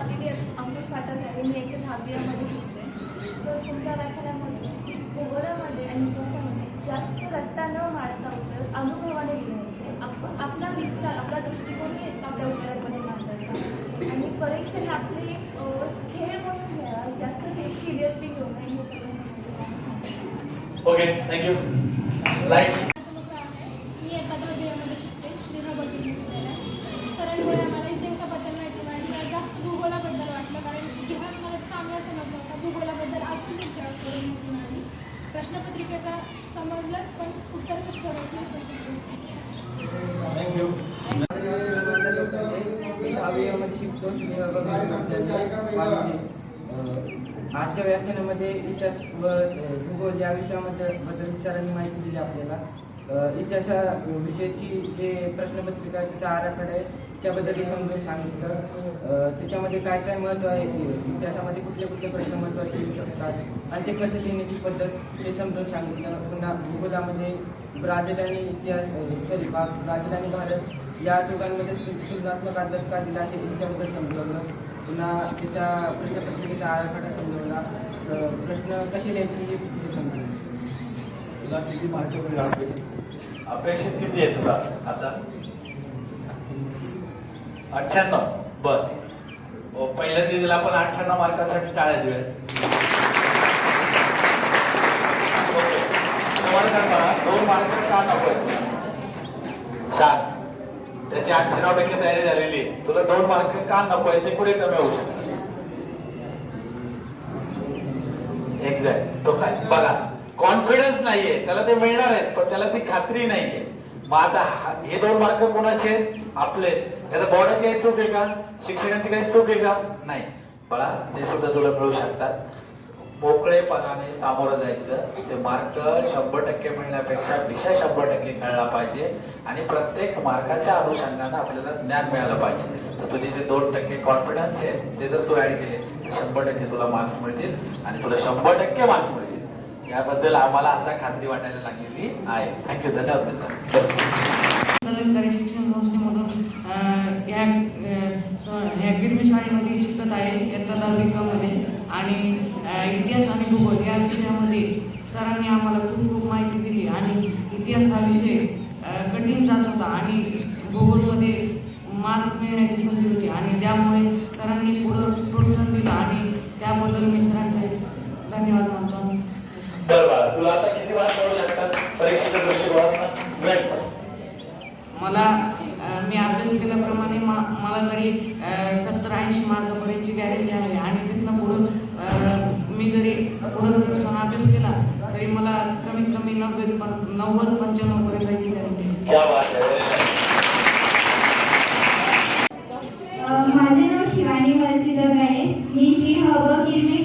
College अंकुश पाठवत आहे मी एक दहावीमध्ये शिकते. तर तुमच्या व्याख्यानामध्ये कोबरामध्ये आणि श्वासामध्ये जास्त रट्टा न मारता उतर अनुभवाने लिहायचे. आप आपला विचार आपला दृष्टिकोन हे आपल्या उत्तराकडे मांडायचा आणि परीक्षेने आपले खेळ म्हणून खेळा जास्त ते सिरियसली घेऊ ओके थँक्यू लाईक प्रश्नपत्रिकेचा समजलंच पण उत्तर खूप सोडायची आजच्या व्याख्यानामध्ये इतिहास व भूगोल या विषयामध्ये बद्दल सरांनी माहिती दिली आपल्याला. इतिहासा विषयाची जे प्रश्नपत्रिका तिचा आराखडा आहे त्याबद्दलही समजून सांगितलं. त्याच्यामध्ये काय काय महत्त्व आहे इतिहासामध्ये कुठले कुठले प्रश्न महत्त्वाचे येऊ शकतात आणि ते कसं लिहिण्याची पद्धत ते समजून सांगितलं. पुन्हा भूगोलामध्ये ब्राझील आणि इतिहास सॉरी ब्राझील आणि भारत या दोघांमध्ये तुलनात्मक अभ्यास का दिला ते त्याच्याबद्दल समजवलं. पुन्हा त्याच्या प्रश्नपत्रिकेचा आराखडा समजवला. प्रश्न कसे लिहायचे हे समजवलं तुला किती मार्क अपेक्षित किती आहे तुला आता? अठ्ठ्याण्णव. बर. पहिल्यांदा हो, पहिल्या आपण अठ्ठ्याण्णव मार्कासाठी टाळ्या देऊया दोन मार्क का नको? आहेत त्याची अठ्ठ्याण्णव टक्के तयारी झालेली आहे. तुला दोन मार्क का नको आहे ते कुठे कमी होऊ शकतात. एक्झॅक्ट तो काय? बघा. कॉन्फिडन्स नाहीये. त्याला ते मिळणार आहेत पण त्याला ती खात्री नाहीये. मग आता हे दोन मार्क कोणाचे आहेत? आपले. याचा बॉर्डर काही चूक आहे का? शिक्षकांची काही चूक आहे का? नाही. बळा ते सुद्धा तुला मिळू शकतात. मोकळेपणाने सामोरं जायचं. ते मार्क शंभर टक्के मिळण्यापेक्षा विषय शंभर टक्के कळला पाहिजे. आणि प्रत्येक मार्काच्या अनुषंगाने आपल्याला ज्ञान मिळालं पाहिजे. तर तुझे जे दोन टक्के कॉन्फिडन्स आहे ते जर तू ऍड केले तर शंभर टक्के तुला मार्क्स मिळतील. आणि तुला शंभर टक्के मार्क्स मिळतील. याबद्दल आम्हाला आता खात्री वाटायला लागलेली आहे. थँक्यू धन्यवाद मित्र. शिक्षण संस्थेमधून या स- ह्या गिरमी शाळेमध्ये शिकत आहे इयत्ता दहावीमध्ये आणि इतिहास आणि भूगोल या विषयामध्ये सरांनी आम्हाला खूप खूप माहिती दिली. आणि इतिहास हा विषय कठीण जात होता आणि भूगोलमध्ये मार्क मिळण्याची संधी होती. आणि त्यामुळे सरांनी पुढं प्रोत्साहन दिलं आणि त्याबद्दल मी सरांचे धन्यवाद मानतो बरं बाळा तुला आता किती मार्क मिळू शकतात परीक्षेच्या दृष्टिकोनातून मिळेल मला अ, मी अभ्यास केल्याप्रमाणे मा- मला तरी सत्तर ऐंशी मार्कापर्यंतची गॅरंटी आहे. आणि तिथनं पुढं मी जरी पुढं पुढचा अभ्यास केला तरी मला कमीत कमी नव्वद पण नव्वद पंच्याण्णव पर्यंत जायची गॅरंटी आहे. क्या बात आहे माझे नाव शिवानी मस्जिद गणे मी श्री हब किरमे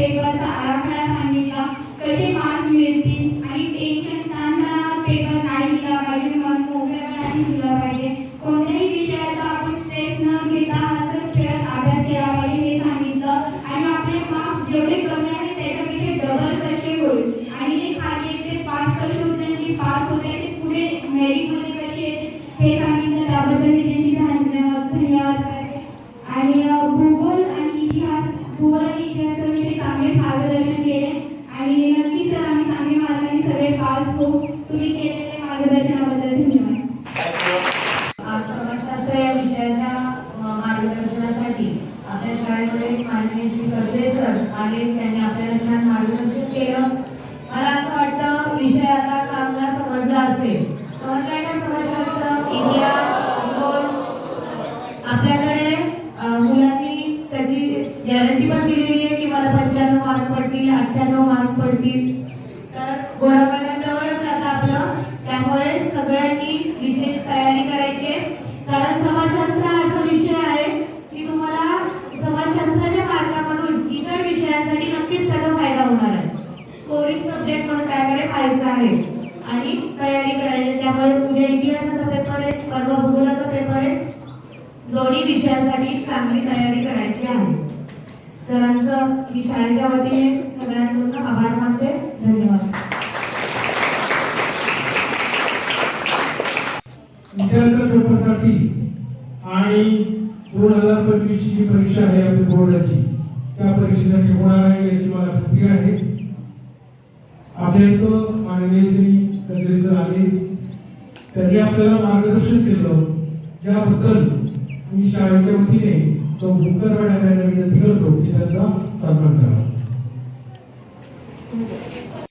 पेपरचा आराखडा सांगितला. कसे मार्क मिळतील? आणि टेन्शन ताणतणावात पेपर नाही दिला पाहिजे मन मोकळेपणाने दिला पाहिजे. कोणत्याही विषयाचा आपण स्ट्रेस न घेता हसत खेळत अभ्यास केला पाहिजे हे सांगितलं. आणि आपले मार्क्स जेवढे कमी आहेत त्याच्यापेक्षा डबल कसे होईल? आणि जे खाली येते पास कसे होते आणि जे पास होते ते पुढे मेरिटमध्ये कसे येते हे सांगितलं. त्याबद्दल मी त्यांची धन्यवाद धन्यवाद करते. आणि मार्गदर्शन केले. आणि नक्की सर आम्ही चांगले मार्गाने सगळे पास होऊ. तुम्ही केलेल्या मार्गदर्शनाबद्दल धन्यवाद. आज समाजशास्त्र या विषयाच्या मार्गदर्शनासाठी आपल्या शाळेमध्ये माननीय श्री कर्जे सर आले. त्यांनी आपल्याला छान मार्गदर्शन केलं. मला असं वाटतं विषय आता चांगला समजला असेल. समजलाय का समाजशास्त्र इतिहास भूगोल? आपल्याकडे मुलांनी त्याची गॅरंटी पण दिलेली आहे की मला अठ्ठ्याण्णव मार्क पडतील. तर जवळच आता आपलं. त्यामुळे सगळ्यांनी विशेष तयारी करायची. आहे. कारण समाजशास्त्र हा असा विषय आहे की तुम्हाला समाजशास्त्राच्या मार्गामधून इतर विषयांसाठी नक्कीच त्याचा फायदा होणार आहे. स्कोरिंग सब्जेक्ट म्हणून त्याकडे पाहायचं आहे. आणि तयारी करायची. त्यामुळे उद्या इतिहासाचा पेपर आहे परवा भूगोलाचा पेपर आहे. दोन्ही विषयासाठी चांगली तयारी करायची आहे. सरांचं मी शाळेच्या वतीने सगळ्यांकडून आभार मानते. धन्यवाद विद्यार्थ्या पेपरसाठी आणि दोन हजार पंचवीसची जी परीक्षा आहे आपली बोर्डाची त्या परीक्षेसाठी होणार आहे याची मला खात्री आहे. आपल्या इथं माननीय श्री कचरे सर आले. त्यांनी आपल्याला मार्गदर्शन केलं. याबद्दल मी शाळेच्या वतीने सौ भूकर मॅडम यांना विनंती करतो की त्यांचा सन्मान करावा. 있는 거예요.